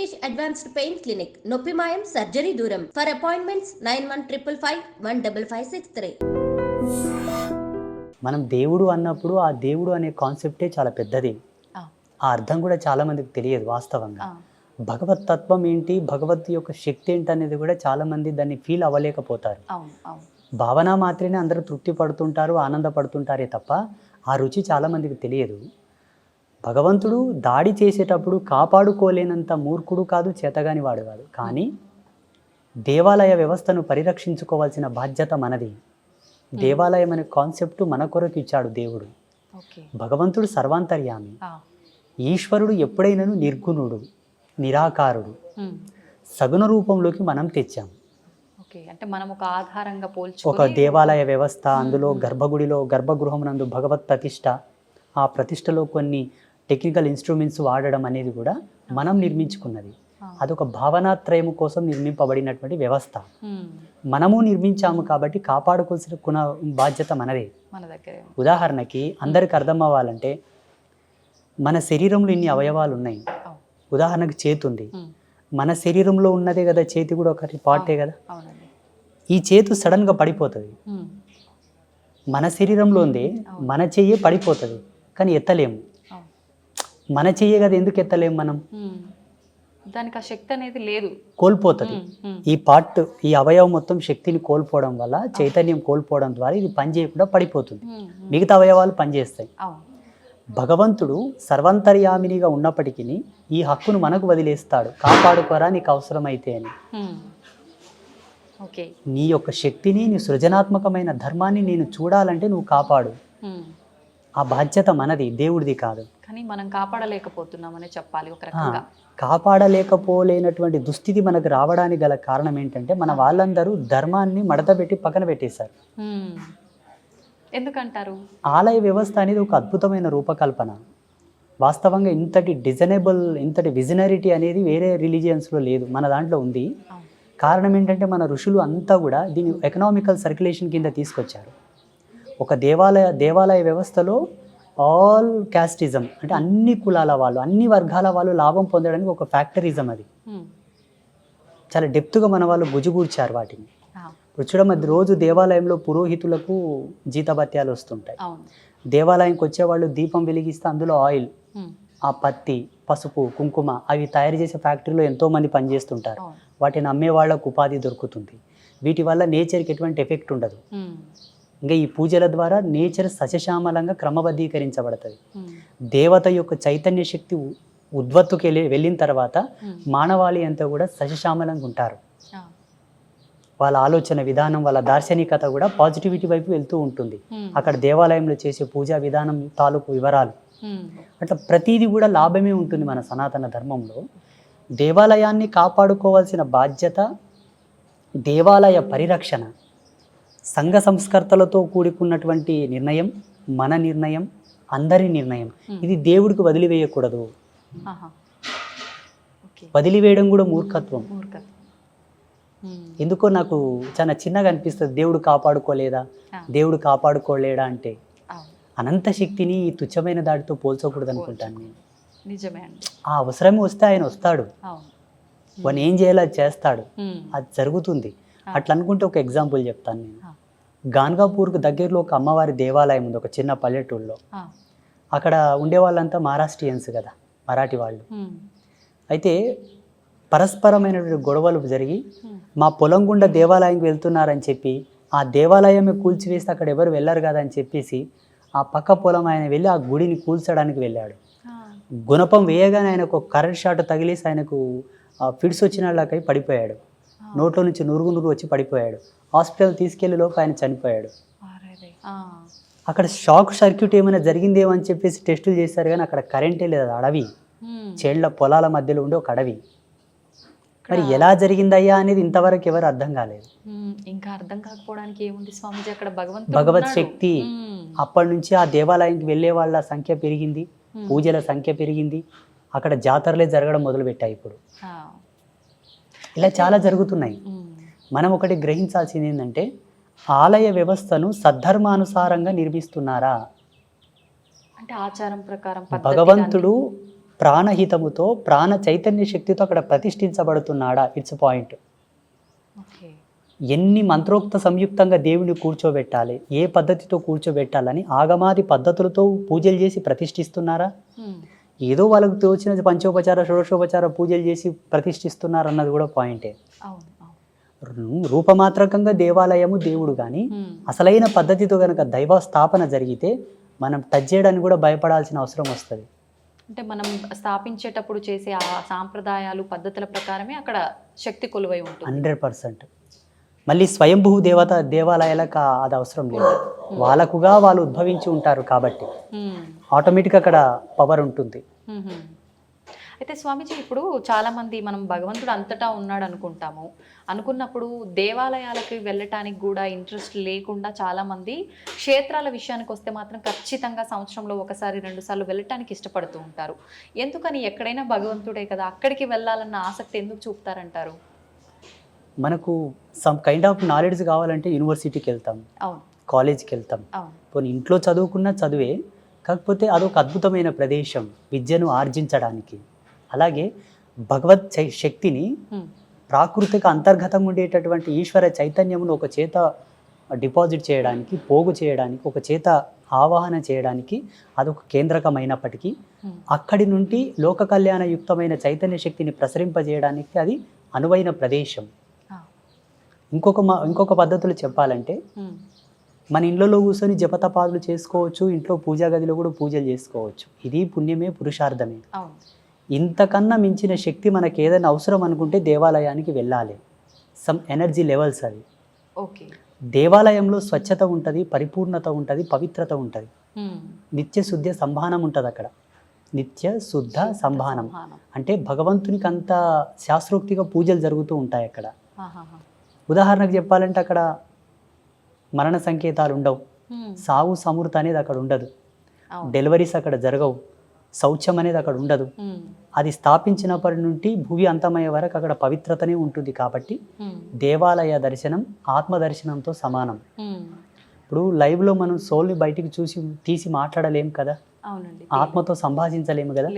British advanced pain clinic నొప్పి మాయం surgery దూరం. For appointments nine one triple five one double five six three మనం దేవుడు అన్నప్పుడు ఆ దేవుడు అనే కాన్సెప్టే చాలా పెద్దది. ఆ. అర్థం కూడా చాలా మందికి తెలియదు వాస్తవంగా. భగవత్ తత్వం ఏంటి భగవత్ యొక్క శక్తి ఏంటి అనేది కూడా చాలా మంది దాన్ని ఫీల్ అవ్వలేకపోతారు. భావన మాత్రమే అందరూ తృప్తి పడుతుంటారు ఆనందపడుతుంటారే తప్ప ఆ రుచి చాలా మందికి తెలియదు. భగవంతుడు దాడి చేసేటప్పుడు కాపాడుకోలేనంత మూర్ఖుడు కాదు చేతగాని వాడు కాదు. కానీ దేవాలయ వ్యవస్థను పరిరక్షించుకోవాల్సిన బాధ్యత మనది. దేవాలయం అనే కాన్సెప్ట్ మన కొరకు ఇచ్చాడు దేవుడు. భగవంతుడు సర్వాంతర్యామి. ఈశ్వరుడు ఎప్పుడైనాను నిర్గుణుడు నిరాకారుడు. సగుణ రూపంలోకి మనం తెచ్చాం. అంటే మనం ఒక ఆధారంగా ఒక పోల్చుకొని దేవాలయ వ్యవస్థ అందులో గర్భగుడిలో గర్భగృహం నందు భగవత్ ప్రతిష్ట ఆ ప్రతిష్టలో కొన్ని టెక్నికల్ ఇన్స్ట్రుమెంట్స్ వాడడం అనేది కూడా మనం నిర్మించుకున్నది. అదొక భావనాత్రయం కోసం నిర్మింపబడినటువంటి వ్యవస్థ. మనము నిర్మించాము కాబట్టి కాపాడుకోవాల్సిన కుణ బాధ్యత మనదే. మన దగ్గరే ఉదాహరణకి అందరికి అర్థం అవ్వాలంటే మన శరీరంలో ఇన్ని అవయవాలు ఉన్నాయి. ఉదాహరణకు చేతి ఉంది. మన శరీరంలో ఉన్నదే కదా చేతి కూడా ఒకటి పార్టే కదా? ఈ చేతు సడన్గా పడిపోతుంది. మన శరీరంలో ఉంది. మన చెయ్యే పడిపోతుంది. కానీ ఎత్తలేము. మన చెయ్యే కదా ఎందుకు ఎత్తలేము మనం? దానికి ఆ శక్తి అనేది లేదు. కోల్పోతుంది. ఈ పార్ట్ ఈ అవయవం మొత్తం శక్తిని కోల్పోవడం వల్ల చైతన్యం కోల్పోవడం ద్వారా ఇది పని చేయకుండా పడిపోతుంది. మిగతా అవయవాలు పనిచేస్తాయి. భగవంతుడు సర్వంతర్యామినిగా ఉన్నప్పటికీ ఈ హక్కును మనకు వదిలేస్తాడు. కాపాడుకోరా నీకు అవసరమైతే అని. నీ యొక్క శక్తిని నీ సృజనాత్మకమైన ధర్మాన్ని నేను చూడాలంటే నువ్వు కాపాడు. ఆ బాధ్యత మనది దేవుడిది కాదు. కానీ మనం కాపాడలేకపోతున్నామనే చెప్పాలి ఒక రకంగా. కాపాడలేకపోలేనటువంటి దుస్థితి మనకు రావడానికి గల కారణం ఏంటంటే మన వాళ్ళందరూ ధర్మాన్ని మడత పెట్టి పక్కన పెట్టేశారు. ఎందుకంటారు? ఆలయ వ్యవస్థ అనేది ఒక అద్భుతమైన రూపకల్పన. వాస్తవంగా ఇంతటి డిజైనబుల్ ఇంతటి విజనరిటీ అనేది వేరే రిలీజియన్స్లో లేదు మన దాంట్లో ఉంది. కారణం ఏంటంటే మన ఋషులు అంతా కూడా దీన్ని ఎకనామికల్ సర్క్యులేషన్ కింద తీసుకొచ్చారు. ఒక దేవాలయ దేవాలయ వ్యవస్థలో ఆల్ క్యాస్టిజం అంటే అన్ని కులాల వాళ్ళు అన్ని వర్గాల వాళ్ళు లాభం పొందడానికి ఒక ఫ్యాక్టరిజం అది. ఉమ్, చాలా డెప్త్గా మన వాళ్ళు గుజుగూర్చారు వాటిని. ఇప్పుడు చూడడం అది రోజు దేవాలయంలో పురోహితులకు జీతభత్యాలు వస్తుంటాయి. దేవాలయంకి వచ్చేవాళ్ళు దీపం వెలిగిస్తే అందులో ఆయిల్ ఉమ్, ఆ పత్తి పసుపు కుంకుమ అవి తయారు చేసే ఫ్యాక్టరీలో ఎంతోమంది పనిచేస్తుంటారు. వాటిని అమ్మే వాళ్ళకు ఉపాధి దొరుకుతుంది. వీటి వల్ల నేచర్కి ఎటువంటి ఎఫెక్ట్ ఉండదు. ఉమ్, ఇంకా ఈ పూజల ద్వారా నేచర్ సశశామలంగా క్రమబద్ధీకరించబడుతుంది. దేవత యొక్క చైతన్య శక్తి ఉద్వత్తుకి వెళ్ళి వెళ్ళిన తర్వాత మానవాళి అంతా కూడా సశశామలంగా ఉంటారు. వాళ్ళ ఆలోచన విధానం వాళ్ళ దార్శనికత కూడా పాజిటివిటీ వైపు వెళ్తూ ఉంటుంది. అక్కడ దేవాలయంలో చేసే పూజా విధానం తాలూకు వివరాలు. అట్లా ప్రతిదీ కూడా లాభమే ఉంటుంది మన సనాతన ధర్మంలో. దేవాలయాన్ని కాపాడుకోవాల్సిన బాధ్యత దేవాలయ పరిరక్షణ. సంఘ సంస్కర్తలతో కూడుకున్నటువంటి నిర్ణయం మన నిర్ణయం అందరి నిర్ణయం. ఇది దేవుడికి వదిలివేయకూడదు వదిలివేయడం కూడా మూర్ఖత్వం. ఎందుకో నాకు చాలా చిన్నగా అనిపిస్తుంది దేవుడు కాపాడుకోలేదా? దేవుడు కాపాడుకోలేడా అంటే. అనంత శక్తిని ఈ తుచ్చమైన దాడితో పోల్చకూడదు అనుకుంటాను నేను నిజమే ఆ అవసరం వస్తే ఆయన వస్తాడు. వాడు ఏం చేయాలో అది చేస్తాడు. అది జరుగుతుంది. అట్లా అనుకుంటే ఒక ఎగ్జాంపుల్ చెప్తాను నేను. గాన్గాపూర్కు దగ్గరలో ఒక అమ్మవారి దేవాలయం ఉంది ఒక చిన్న పల్లెటూరులో. ఆ, అక్కడ ఉండే వాళ్ళంతా మహారాష్ట్రియన్స్ కదా మరాఠీ వాళ్ళు. అయితే పరస్పరమైనటువంటి గొడవలు జరిగి మా పొలం గుండా దేవాలయంకి వెళ్తున్నారని చెప్పి ఆ దేవాలయమే కూల్చివేస్తే అక్కడ ఎవరు వెళ్ళరు కదా అని చెప్పేసి ఆ పక్క పొలం ఆయన వెళ్ళి ఆ గుడిని కూల్చడానికి వెళ్ళాడు. గుణపం వేయగానే ఆయనకు కరెంట్ షాట్ తగిలేసి ఆయనకు ఫిడ్స్ వచ్చినలాకై పడిపోయాడు. నోట్లో నుంచి నురుగు నురుగు వచ్చి పడిపోయాడు. హాస్పిటల్ తీసుకెళ్ళే లోపు ఆయన చనిపోయాడు. అక్కడ షాక్ సర్క్యూట్ ఏమైనా జరిగిందేమో అని చెప్పేసి టెస్టులు చేశారు కానీ అక్కడ కరెంటే లేదు అది అడవి. చేళ్ళ పొలాల మధ్యలో ఉండే ఒక అడవి. మరి ఎలా జరిగిందయ్యా అనేది ఇంతవరకు ఎవరు అర్థం కాలేదు. ఇంకా అర్థం కాకపోవడానికి ఏముంది స్వామీజీ? అక్కడ భగవంతుడు భగవత్. శక్తి. అప్పటి నుంచి ఆ దేవాలయానికి వెళ్ళే వాళ్ళ సంఖ్య పెరిగింది. పూజల సంఖ్య పెరిగింది. అక్కడ జాతరలే జరగడం మొదలుపెట్టాయి ఇప్పుడు. ఆ, ఇలా చాలా జరుగుతున్నాయి. మనం ఒకటి గ్రహించాల్సింది ఏంటంటే ఆలయ వ్యవస్థను సద్ధర్మానుసారంగా నిర్మిస్తున్నారా? అంటే ఆచారం ప్రకారం భగవంతుడు ప్రాణహితముతో ప్రాణ చైతన్య శక్తితో అక్కడ ప్రతిష్ఠించబడుతున్నాడా? ఇట్స్ పాయింట్ ఎన్ని మంత్రోక్త సంయుక్తంగా దేవుని కూర్చోబెట్టాలి ఏ పద్ధతితో కూర్చోబెట్టాలని ఆగమాది పద్ధతులతో పూజలు చేసి ప్రతిష్ఠిస్తున్నారా. ఏదో వాళ్ళకు తోచిన పంచోపచార షోడశోపచార పూజలు చేసి ప్రతిష్ఠిస్తున్నారు అన్నది కూడా పాయింటే రూపమాత్రకంగా దేవాలయము దేవుడు కానీ. అసలైన పద్ధతితో కనుక దైవ స్థాపన జరిగితే మనం టచ్ చేయడానికి కూడా భయపడాల్సిన అవసరం వస్తుంది. అంటే మనం స్థాపించేటప్పుడు చేసే ఆ సాంప్రదాయాలు పద్ధతుల ప్రకారమే అక్కడ శక్తి కొలువై ఉంటుంది. Hundred percent. మళ్ళీ స్వయంభూ దేవత దేవాలయాలకు అది అవసరం లేదు. వాళ్ళకుగా వాళ్ళు ఉద్భవించి ఉంటారు కాబట్టి. ఆటోమేటిక్ అక్కడ పవర్ ఉంటుంది. అయితే స్వామీజీ ఇప్పుడు చాలా మంది మనం భగవంతుడు అంతటా ఉన్నాడు అనుకుంటాము అనుకున్నప్పుడు దేవాలయాలకి వెళ్ళటానికి కూడా ఇంట్రెస్ట్ లేకుండా చాలా మంది క్షేత్రాల విషయానికి వస్తే మాత్రం ఖచ్చితంగా సంవత్సరంలో ఒకసారి రెండు సార్లు వెళ్ళటానికి ఇష్టపడుతూ ఉంటారు. ఎందుకని ఎక్కడైనా భగవంతుడే కదా అక్కడికి వెళ్ళాలన్న ఆసక్తి ఎందుకు చూపుతారంటారు? మనకు సమ్ కైండ్ ఆఫ్ నాలెడ్జ్ కావాలంటే యూనివర్సిటీకి వెళ్తాం. అవును. కాలేజ్కి వెళ్తాం. అవును. పోనీ ఇంట్లో చదువుకున్న చదువే కాకపోతే అదొక అద్భుతమైన ప్రదేశం విద్యను ఆర్జించడానికి అలాగే భగవత్ శక్తిని. ప్రాకృతిక అంతర్గతంగా ఉండేటటువంటి ఈశ్వర చైతన్యమును ఒక చేత డిపాజిట్ చేయడానికి పోగు చేయడానికి ఒక చేత ఆవాహన చేయడానికి అదొక కేంద్రకమైనప్పటికీ. అక్కడి నుండి లోక కళ్యాణ యుక్తమైన చైతన్య శక్తిని ప్రసరింపజేయడానికి అది అనువైన ప్రదేశం. ఇంకొక మా ఇంకొక పద్ధతులు చెప్పాలంటే. మన ఇళ్ళలో కూర్చొని జపతపాదులు చేసుకోవచ్చు ఇంట్లో పూజా గదిలో కూడా పూజలు చేసుకోవచ్చు. ఇది పుణ్యమే పురుషార్థమే. ఇంతకన్నా మించిన శక్తి మనకి ఏదైనా అవసరం అనుకుంటే దేవాలయానికి వెళ్ళాలి. సమ్ ఎనర్జీ లెవెల్స్ అవి. ఓకే. దేవాలయంలో స్వచ్ఛత ఉంటుంది పరిపూర్ణత ఉంటుంది పవిత్రత ఉంటుంది. నిత్య శుద్ధ సంభానం ఉంటుంది అక్కడ. నిత్య శుద్ధ సంభానం. అంటే భగవంతునికి అంత శాస్త్రోక్తిగా పూజలు జరుగుతూ ఉంటాయి అక్కడ. ఉదాహరణకు చెప్పాలంటే అక్కడ మరణ సంకేతాలు ఉండవు. సావు సమృద్ధి అనేది అక్కడ ఉండదు. డెలివరీస్ అక్కడ జరగవు. శౌచం అనేది అక్కడ ఉండదు. అది స్థాపించినప్పటి నుండి భూమి అంతమయ్యే వరకు అక్కడ పవిత్రతనే ఉంటుంది కాబట్టి. దేవాలయ దర్శనం ఆత్మ దర్శనంతో సమానం. ఇప్పుడు లైవ్లో మనం సోల్ని బయటికి చూసి తీసి మాట్లాడలేం కదా? ఆత్మతో సంభాషించలేము కదా.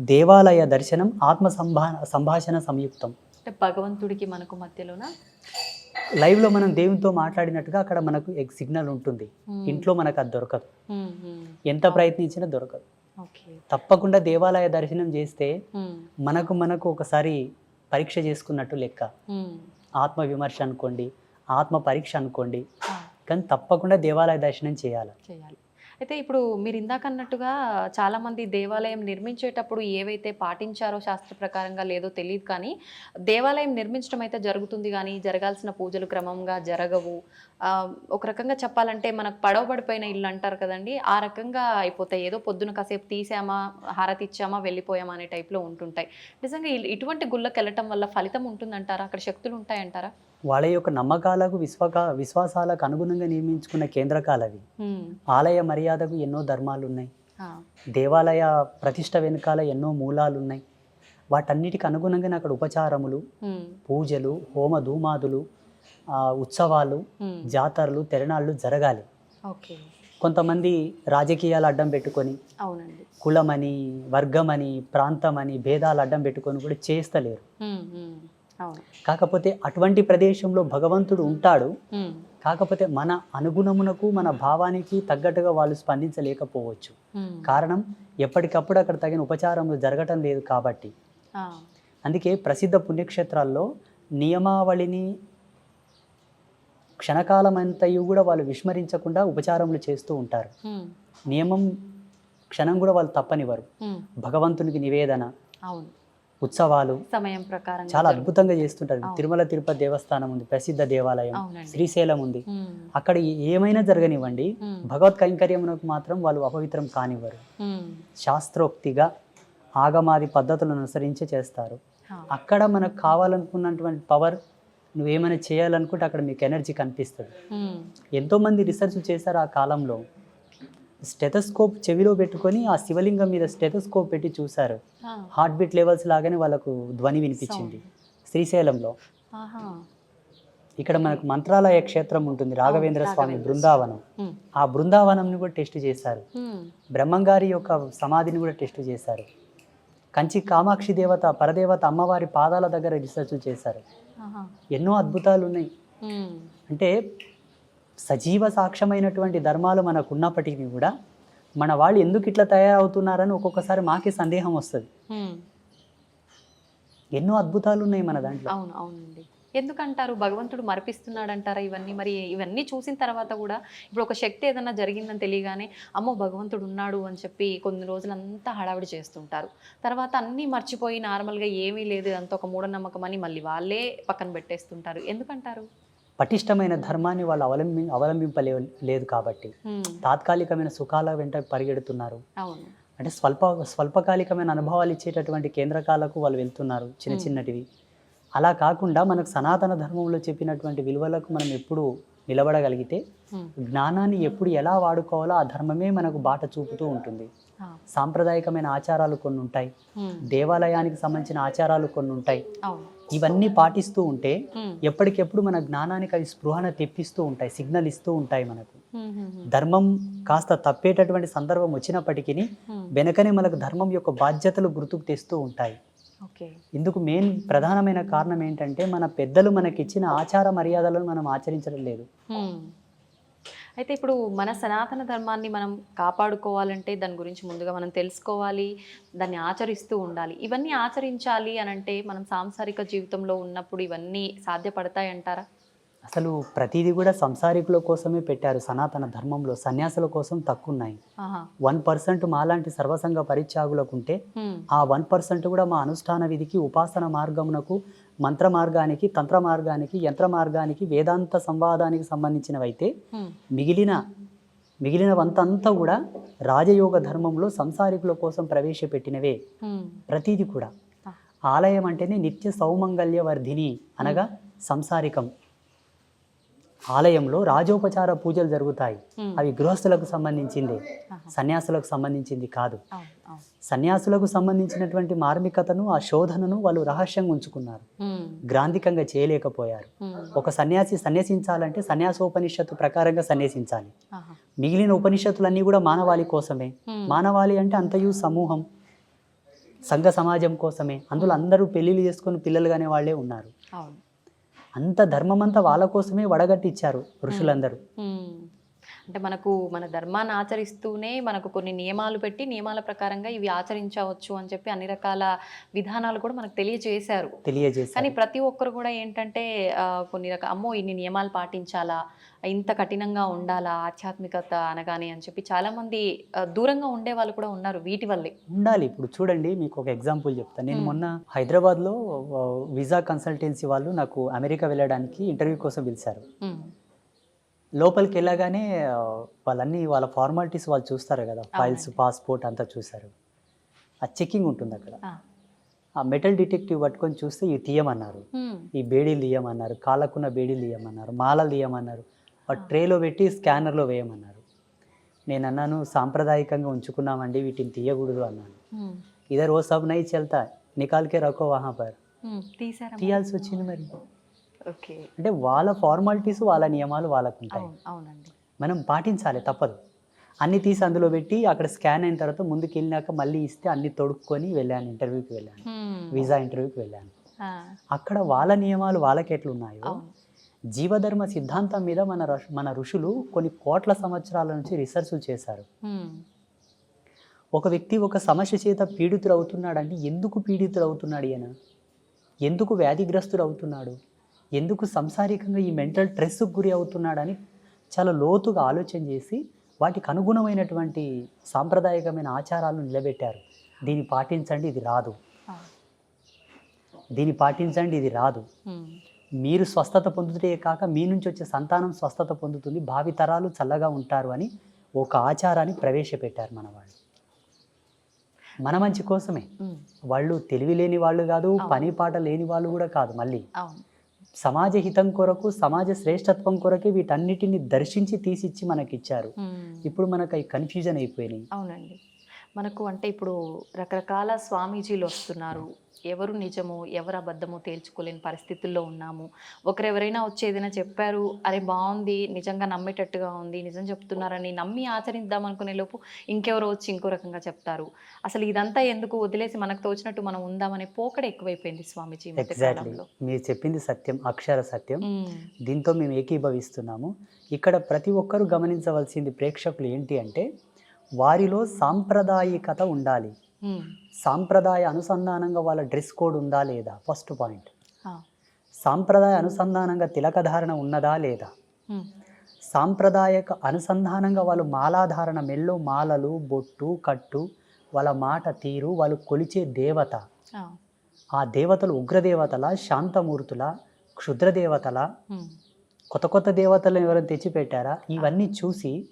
దేవాలయ దర్శనం ఆత్మ సంభా సంభాషణ సంయుక్తం. భగవంతుడికి మనకు మధ్యలోన? లైవ్లో మనం దేవునితో మాట్లాడినట్టుగా అక్కడ మనకు ఎగ్ సిగ్నల్ ఉంటుంది. ఇంట్లో మనకు అది దొరకదు. ఎంత ప్రయత్నించినా దొరకదు. తప్పకుండా దేవాలయ దర్శనం చేస్తే. మనకు మనకు ఒకసారి పరీక్ష చేసుకున్నట్టు లెక్క. ఆత్మ విమర్శ అనుకోండి ఆత్మ పరీక్ష అనుకోండి. కానీ తప్పకుండా దేవాలయ దర్శనం చేయాలి. అయితే ఇప్పుడు మీరు ఇందాక అన్నట్టుగా చాలామంది దేవాలయం నిర్మించేటప్పుడు ఏవైతే పాటించారో శాస్త్ర ప్రకారంగా లేదో తెలియదు కానీ దేవాలయం నిర్మించడం అయితే జరుగుతుంది కానీ జరగాల్సిన పూజలు క్రమంగా జరగవు. ఒక రకంగా చెప్పాలంటే మనకు పడవబడిపోయిన ఇల్లు అంటారు కదండి ఆ రకంగా అయిపోతాయి. ఏదో పొద్దున కాసేపు తీసామా హారతి ఇచ్చామా వెళ్ళిపోయామా అనే టైప్లో ఉంటుంటాయి. నిజంగా ఇల్- ఇటువంటి గుళ్ళకి వెళ్ళటం వల్ల ఫలితం ఉంటుందంటారా? అక్కడ శక్తులు ఉంటాయంటారా? వాళ్ళ యొక్క నమ్మకాలకు విశ్వక విశ్వాసాలకు అనుగుణంగా నిర్మించుకున్న కేంద్రకాలు అవి. ఆలయ మర్యాదకు ఎన్నో ధర్మాలు ఉన్నాయి దేవాలయ ప్రతిష్ట వెనుకాల ఎన్నో మూలాలు ఉన్నాయి వాటన్నిటికి అనుగుణంగానే అక్కడ ఉపచారములు. పూజలు హోమ ధూమాదులు ఉత్సవాలు. జాతరలు తెరణాళ్ళు జరగాలి. కొంతమంది రాజకీయాలు అడ్డం పెట్టుకొని కులమని వర్గమని ప్రాంతమని భేదాలు అడ్డం పెట్టుకొని కూడా చేస్తలేరు. కాకపోతే అటువంటి ప్రదేశంలో భగవంతుడు ఉంటాడు. కాకపోతే మన అనుగుణమునకు మన భావానికి తగ్గట్టుగా వాళ్ళు స్పందించలేకపోవచ్చు. కారణం ఎప్పటికప్పుడు అక్కడ తగిన ఉపచారములు జరగటం లేదు కాబట్టి. అందుకే ప్రసిద్ధ పుణ్యక్షేత్రాల్లో నియమావళిని క్షణకాలమంతయు కూడా వాళ్ళు విస్మరించకుండా ఉపచారములు చేస్తూ ఉంటారు. నియమం క్షణం కూడా వాళ్ళు తప్పనివ్వరు. భగవంతునికి నివేదన. అవును. ఉత్సవాలు సమయం ప్రకారం చాలా అద్భుతంగా చేస్తుంటారు. తిరుమల తిరుపతి దేవస్థానం ఉంది ప్రసిద్ధ దేవాలయం శ్రీశైలం ఉంది. అక్కడ ఏమైనా జరగనివ్వండి. భగవత్ కైంకర్యమునకు మాత్రం వాళ్ళు అపవిత్రం కానివ్వరు. శాస్త్రోక్తిగా ఆగమాది పద్ధతులను అనుసరించి చేస్తారు. అక్కడ మనకు కావాలనుకున్నటువంటి పవర్ నువ్వేమైనా చేయాలనుకుంటే అక్కడ మీకు ఎనర్జీ కనిపిస్తుంది. ఎంతోమంది రీసెర్చ్ చేశారు ఆ కాలంలో. స్టెథోస్కోప్ చెవిలో పెట్టుకొని ఆ శివలింగం మీద స్టెథోస్కోప్ పెట్టి చూశారు. హార్ట్ బీట్ లెవెల్స్ లాగానే వాళ్ళకు ధ్వని వినిపించింది. శ్రీశైలంలో. ఇక్కడ మనకు మంత్రాలయ క్షేత్రం ఉంటుంది రాఘవేంద్ర స్వామి బృందావనం. ఆ బృందావనంని కూడా టెస్ట్ చేశారు. హ్మ్. బ్రహ్మంగారి యొక్క సమాధిని కూడా టెస్ట్ చేశారు. కంచి కామాక్షి దేవత పరదేవత అమ్మవారి పాదాల దగ్గర రీసెర్చ్ చేశారు. ఎన్నో అద్భుతాలు ఉన్నాయి. అంటే సజీవ సాక్ష్యమైనటువంటి ధర్మాలు మనకు ఉన్నప్పటికీ కూడా మన వాళ్ళు ఎందుకు ఇట్లా తయారవుతున్నారని ఒక్కొక్కసారి మాకే సందేహం వస్తుంది. ఎన్నో అద్భుతాలు ఉన్నాయి మన దాంట్లో. అవును అవునండి. ఎందుకంటారు? భగవంతుడు మరిపిస్తున్నాడు అంటారా ఇవన్నీ? మరి ఇవన్నీ చూసిన తర్వాత కూడా ఇప్పుడు ఒక శక్తి ఏదైనా జరిగిందని తెలియగానే అమ్మో భగవంతుడు ఉన్నాడు అని చెప్పి కొన్ని రోజులంతా హడావిడి చేస్తుంటారు. తర్వాత అన్నీ మర్చిపోయి నార్మల్గా ఏమీ లేదు అంత ఒక మూఢనమ్మకం అని మళ్ళీ వాళ్ళే పక్కన పెట్టేస్తుంటారు. ఎందుకంటారు? పటిష్టమైన ధర్మాన్ని వాళ్ళు అవలంబి అవలంబింపలే లేదు కాబట్టి. తాత్కాలికమైన సుఖాల వెంట పరిగెడుతున్నారు అంటే స్వల్ప స్వల్పకాలికమైన అనుభవాలు ఇచ్చేటటువంటి కేంద్రకాలకు వాళ్ళు వెళ్తున్నారు చిన్న. చిన్నటివి అలా కాకుండా మనకు సనాతన ధర్మంలో చెప్పినటువంటి విలువలకు మనం ఎప్పుడు నిలబడగలిగితే. జ్ఞానాన్ని ఎప్పుడు ఎలా వాడుకోవాలో ఆ ధర్మమే మనకు బాట చూపుతూ ఉంటుంది. సాంప్రదాయకమైన ఆచారాలు కొన్ని ఉంటాయి. దేవాలయానికి సంబంధించిన ఆచారాలు కొన్ని ఉంటాయి ఇవన్నీ పాటిస్తూ ఉంటే. ఎప్పటికెప్పుడు మన జ్ఞానానికి అవి స్పృహన తెప్పిస్తూ ఉంటాయి సిగ్నల్ ఇస్తూ ఉంటాయి మనకు. ధర్మం కాస్త తప్పేటటువంటి సందర్భం వచ్చినప్పటికీ. వెనకనే మనకు ధర్మం యొక్క బాధ్యతలు గుర్తుకు తెస్తూ ఉంటాయి ఇందుకు మెయిన్ ప్రధానమైన కారణం ఏంటంటే మన పెద్దలు మనకిచ్చిన ఆచార మర్యాదలను మనం ఆచరించడం లేదు. అయితే ఇప్పుడు మన సనాతన ధర్మాన్ని మనం కాపాడుకోవాలంటే దాని గురించి ముందుగా మనం తెలుసుకోవాలి దాన్ని ఆచరిస్తూ ఉండాలి. ఇవన్నీ ఆచరించాలి అని అంటే మనం సాంసారిక జీవితంలో ఉన్నప్పుడు ఇవన్నీ సాధ్యపడతాయి అంటారా అసలు ప్రతిదీ కూడా సంసారికుల కోసమే పెట్టారు సనాతన ధర్మంలో సన్యాసుల కోసం తక్కువ ఉన్నాయి ఆహా. వన్ పర్సెంట్ మాలాంటి సర్వసంగ పరిత్యాగులకు ఉంటే. ఆ వన్ పర్సెంట్ కూడా మా అనుష్ఠాన విధికి ఉపాసన మార్గమునకు మంత్ర మార్గానికి తంత్ర మార్గానికి యంత్ర మార్గానికి వేదాంత సంవాదానికి సంబంధించినవైతే. మిగిలిన మిగిలినవంతంతా కూడా రాజయోగ ధర్మంలో సంసారికుల కోసం ప్రవేశపెట్టినవే. ప్రతీది కూడా. ఆలయం అంటేనే నిత్య సౌమంగళ్య వర్ధిని అనగా సంసారికం ఆలయంలో రాజోపచార పూజలు జరుగుతాయి. అవి గృహస్థులకు సంబంధించింది. సన్యాసులకు సంబంధించింది కాదు. సన్యాసులకు సంబంధించినటువంటి మార్మికతను ఆ శోధనను వాళ్ళు రహస్యంగా ఉంచుకున్నారు. గ్రాంధికంగా చేయలేకపోయారు. ఒక సన్యాసి సన్యసించాలంటే సన్యాసోపనిషత్తు ప్రకారంగా సన్యసించాలి. మిగిలిన ఉపనిషత్తులన్నీ కూడా మానవాళి కోసమే. మానవాళి అంటే అంతయు సమూహం. సంఘ సమాజం కోసమే. అందులో అందరూ పెళ్ళిళ్ళు చేసుకొని పిల్లలు కానే వాళ్ళే ఉన్నారు. అంత ధర్మమంతా వాళ్ళ కోసమే వడగట్టి ఇచ్చారు ఋషులందరూ. అంటే మనకు మన ధర్మాన్ని ఆచరిస్తూనే మనకు కొన్ని నియమాలు పెట్టి నియమాల ప్రకారంగా ఇవి ఆచరించవచ్చు అని చెప్పి అన్ని రకాల విధానాలు కూడా మనకు తెలియజేశారు. కానీ తెలియజేశారు ప్రతి ఒక్కరు కూడా ఏంటంటే కొన్ని రకాల అమ్మో ఇన్ని నియమాలు పాటించాలా? ఇంత కఠినంగా ఉండాలా? ఆధ్యాత్మికత అనగానే అని చెప్పి చాలా మంది ఆ, దూరంగా ఉండే వాళ్ళు కూడా ఉన్నారు వీటి వల్లే. ఉండాలి. ఇప్పుడు చూడండి మీకు ఒక ఎగ్జాంపుల్ చెప్తాను. నేను. మొన్న హైదరాబాద్లో వీసా కన్సల్టెన్సీ వాళ్ళు నాకు అమెరికా వెళ్ళడానికి ఇంటర్వ్యూ కోసం పిలిచారు. లోపలికి వెళ్ళగానే వాళ్ళన్నీ వాళ్ళ ఫార్మాలిటీస్ వాళ్ళు చూస్తారు కదా ఫైల్స్. పాస్పోర్ట్ అంతా చూశారు. ఆ చెకింగ్ ఉంటుంది అక్కడ. ఆ, మెటల్ డిటెక్టివ్ పట్టుకొని చూస్తే ఇవి తీయమన్నారు. ఈ బేడీలు తీయమన్నారు కాళ్ళకున్న బేడీలు తీయమన్నారు మాలలు తీయమన్నారు ఆ ట్రేలో పెట్టి స్కానర్లో వేయమన్నారు. నేను అన్నాను సాంప్రదాయకంగా ఉంచుకున్నామండి వీటిని తీయకూడదు అన్నాను. ఉమ్, ఇదర్ ఓ సబ్ నై చల్తా నికాల్కే రకో వహా పర్. ఉమ్, తీసారా మరి? తీయాల్సి వచ్చింది మరి. అంటే వాళ్ళ ఫార్మాలిటీస్ వాళ్ళ నియమాలు వాళ్ళకు ఉంటాయి అవునండి. మనం పాటించాలి తప్పదు. అన్ని తీసి అందులో పెట్టి అక్కడ స్కాన్ అయిన తర్వాత ముందుకు వెళ్ళినాక మళ్ళీ ఇస్తే అన్ని తొడుక్కొని వెళ్ళాను ఇంటర్వ్యూకి వెళ్ళాను. వీసా ఇంటర్వ్యూకి వెళ్ళాను. అక్కడ వాళ్ళ నియమాలు వాళ్ళకి ఎట్లున్నాయో జీవధర్మ సిద్ధాంతం మీద మన మన ఋషులు కొన్ని కోట్ల సంవత్సరాల నుంచి రీసెర్చ్ చేశారు. ఒక వ్యక్తి ఒక సమస్య చేత పీడితుడు అవుతున్నాడంటే ఎందుకు పీడితుడు అవుతున్నాడు ఈయన? ఎందుకు వ్యాధిగ్రస్తుడు అవుతున్నాడు? ఎందుకు సంసారికంగా ఈ మెంటల్ స్ట్రెస్కు గురి అవుతున్నాడని చాలా లోతుగా ఆలోచన చేసి వాటికి అనుగుణమైనటువంటి సాంప్రదాయకమైన ఆచారాలను నిలబెట్టారు. దీన్ని పాటించండి ఇది రాదు. దీన్ని పాటించండి ఇది రాదు. మీరు స్వస్థత పొందుతే కాక మీ నుంచి వచ్చే సంతానం స్వస్థత పొందుతుంది భావితరాలు చల్లగా ఉంటారు అని ఒక ఆచారాన్ని ప్రవేశపెట్టారు మన వాళ్ళు మన మంచి కోసమే. వాళ్ళు తెలివి లేని వాళ్ళు కాదు. పని పాట లేని వాళ్ళు కూడా కాదు మళ్ళీ. సమాజ హితం కొరకు సమాజ శ్రేష్టత్వం కొరకే వీటన్నిటిని దర్శించి తీసిచ్చి మనకిచ్చారు. ఇప్పుడు మనకు అవి కన్ఫ్యూజన్ అయిపోయినాయి అవునండి. మనకు అంటే ఇప్పుడు రకరకాల స్వామీజీలు వస్తున్నారు. ఎవరు నిజమో ఎవరు అబద్ధమో తేల్చుకోలేని పరిస్థితుల్లో ఉన్నాము. ఒకరెవరైనా వచ్చి ఏదైనా చెప్పారు అరే బాగుంది నిజంగా నమ్మేటట్టుగా ఉంది నిజం చెప్తున్నారని నమ్మి ఆచరిద్దాం అనుకునే లోపు ఇంకెవరో వచ్చి ఇంకో రకంగా చెప్తారు. అసలు ఇదంతా ఎందుకు వదిలేసి మనకు తోచినట్టు మనం ఉందామనే పోకడ ఎక్కువైపోయింది స్వామీజీ మీరు చెప్పింది సత్యం అక్షర సత్యం. దీంతో మేము ఏకీభవిస్తున్నాము. ఇక్కడ ప్రతి ఒక్కరూ గమనించవలసింది ప్రేక్షకులు ఏంటి అంటే వారిలో సాంప్రదాయికత ఉండాలి. సాంప్రదాయ అనుసంధానంగా వాళ్ళ డ్రెస్ కోడ్ ఉందా లేదా? First point. సాంప్రదాయ అనుసంధానంగా తిలకధారణ ఉన్నదా లేదా? సాంప్రదాయక అనుసంధానంగా వాళ్ళు మాలాధారణ మెల్లో మాలలు బొట్టు కట్టు వాళ్ళ మాట తీరు వాళ్ళు కొలిచే దేవత. ఆ, దేవతలు ఉగ్రదేవతల శాంతమూర్తుల క్షుద్రదేవతల? కొత్త కొత్త దేవతలను ఎవరైనా తెచ్చిపెట్టారా? ఇవన్నీ చూసి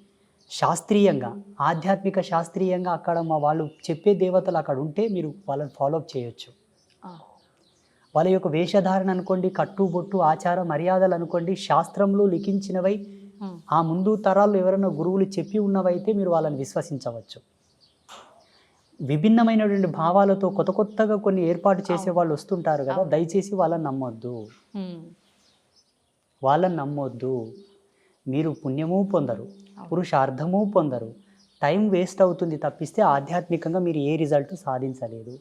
శాస్త్రీయంగా ఆధ్యాత్మిక శాస్త్రీయంగా అక్కడ మా వాళ్ళు చెప్పే దేవతలు అక్కడ ఉంటే మీరు వాళ్ళని ఫాలోఅప్ చేయొచ్చు. వాళ్ళ యొక్క వేషధారణ అనుకోండి కట్టు బొట్టు ఆచార మర్యాదలు అనుకోండి శాస్త్రంలో లిఖించినవై ఆ ముందు తరాల్లో ఎవరైనా గురువులు చెప్పి ఉన్నవైతే మీరు వాళ్ళని విశ్వసించవచ్చు. విభిన్నమైనటువంటి భావాలతో కొత్త కొత్తగా కొన్ని ఏర్పాటు చేసే వాళ్ళు వస్తుంటారు కదా. దయచేసి వాళ్ళని నమ్మొద్దు. వాళ్ళని నమ్మొద్దు. మీరు పుణ్యము పొందరు. పురుషార్థము పొందరు. టైం వేస్ట్ అవుతుంది తప్పిస్తే ఆధ్యాత్మికంగా మీరు ఏ రిజల్ట్ సాధించలేదు.